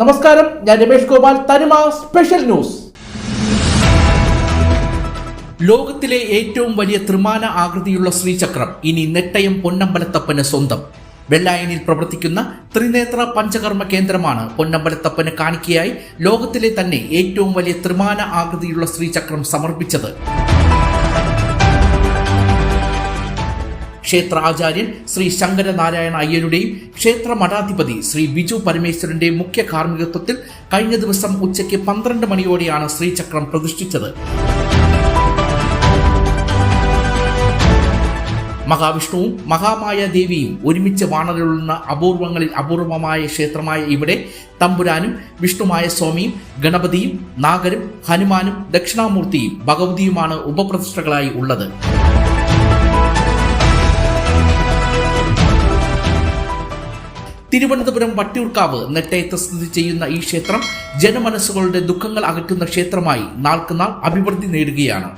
നമസ്കാരം ഞാൻ രമേഷ് ഗോപാൽ തനിമ സ്പെഷ്യൽ ന്യൂസ്. ലോകത്തിലെ ഏറ്റവും വലിയ ത്രിമാന ആകൃതിയുള്ള ശ്രീചക്രം ഇനി നെട്ടയം പൊന്നമ്പലത്തപ്പന് സ്വന്തം. വെള്ളായനിൽ പ്രവർത്തിക്കുന്ന ത്രിനേത്ര പഞ്ചകർമ്മ കേന്ദ്രമാണ് പൊന്നമ്പലത്തപ്പന് കാണിക്കയായി ലോകത്തിലെ തന്നെ ഏറ്റവും വലിയ ത്രിമാന ആകൃതിയുള്ള ശ്രീചക്രം സമർപ്പിച്ചത്. ക്ഷേത്ര ആചാര്യൻ ശ്രീ ശങ്കരനാരായണ അയ്യരുടെയും ക്ഷേത്ര മഠാധിപതി ശ്രീ ബിജു പരമേശ്വരന്റെ മുഖ്യ കാർമ്മികത്വത്തിൽ കഴിഞ്ഞ ദിവസം ഉച്ചയ്ക്ക് പന്ത്രണ്ട് മണിയോടെയാണ് ശ്രീചക്രം പ്രതിഷ്ഠിച്ചത്. മഹാവിഷ്ണുവും മഹാമായ ദേവിയും ഒരുമിച്ച് വാണരുളുന്ന അപൂർവങ്ങളിൽ അപൂർവമായ ക്ഷേത്രമായ ഇവിടെ തമ്പുരാനും വിഷ്ണുമായ സ്വാമിയും ഗണപതിയും നാഗരും ഹനുമാനും ദക്ഷിണാമൂർത്തിയും ഭഗവതിയുമാണ് ഉപപ്രതിഷ്ഠകളായി ഉള്ളത്. തിരുവനന്തപുരം വട്ടിയൂർക്കാവ് നെട്ടയത്ത് സ്ഥിതി ചെയ്യുന്ന ഈ ക്ഷേത്രം ജനമനസ്സുകളുടെ ദുഃഖങ്ങൾ അകറ്റുന്ന ക്ഷേത്രമായി നാൾക്കുനാൾ അഭിവൃദ്ധി നേടുകയാണ്.